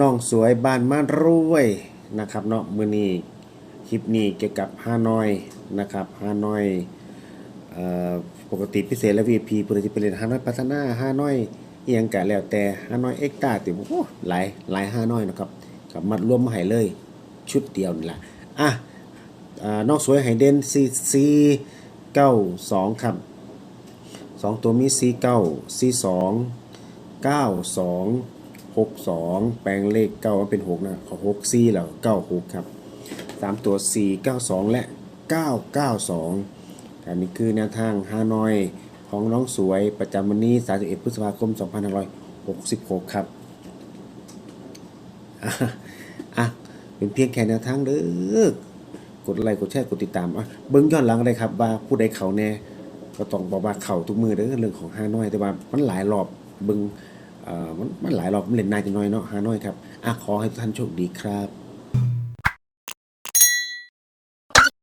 น้องสวยบ้านมารวยนะครับเนาะมือนี้คลิปนี้เกี่ยวกับฮานอยนะครับฮานอยปกติพิเศษและ VIP เพิ่นจะไปเลนฮานอยพัฒนาฮานอยเอียงก็แล้วแต่ฮานอยเอ็กตาติโอ้หลายหลายฮานอยนะครับกับมัดรวมมาให้เลย ชุดเดียวนี่แหละอะอ่าน้องสวยให้เด่น4 4 9 2ครับสองตัวมี4 9 4 2 9 2หกสอง แปลงเลขเก้าเป็นหกนะขอหกสี่แล้วเก้าหกครับสามตัวสี่เก้าสองและเก้าเก้าสองอันนี้คือแนวทางฮานอยของน้องสวยประจำวันนี้ 31 พฤษภาคม 2566 ครับอะอะเป็นเพียงแค่แนวทางเด้อกดไลค์กดแชร์กดติดตามอะเบิ่งย้อนหลังเลยครับ ว่าผู้ใดเขาแน่ก็ต้องบอกว่าเข่าทุกมือเด้อเรื่องของฮานอยแต่ว่ามันหลายรอบเบิ่ง มันมันหลายรอบมันเล่นนายจังน้อยเนาะฮานอยครับอะขอให้ทุกท่านโชคดีครับ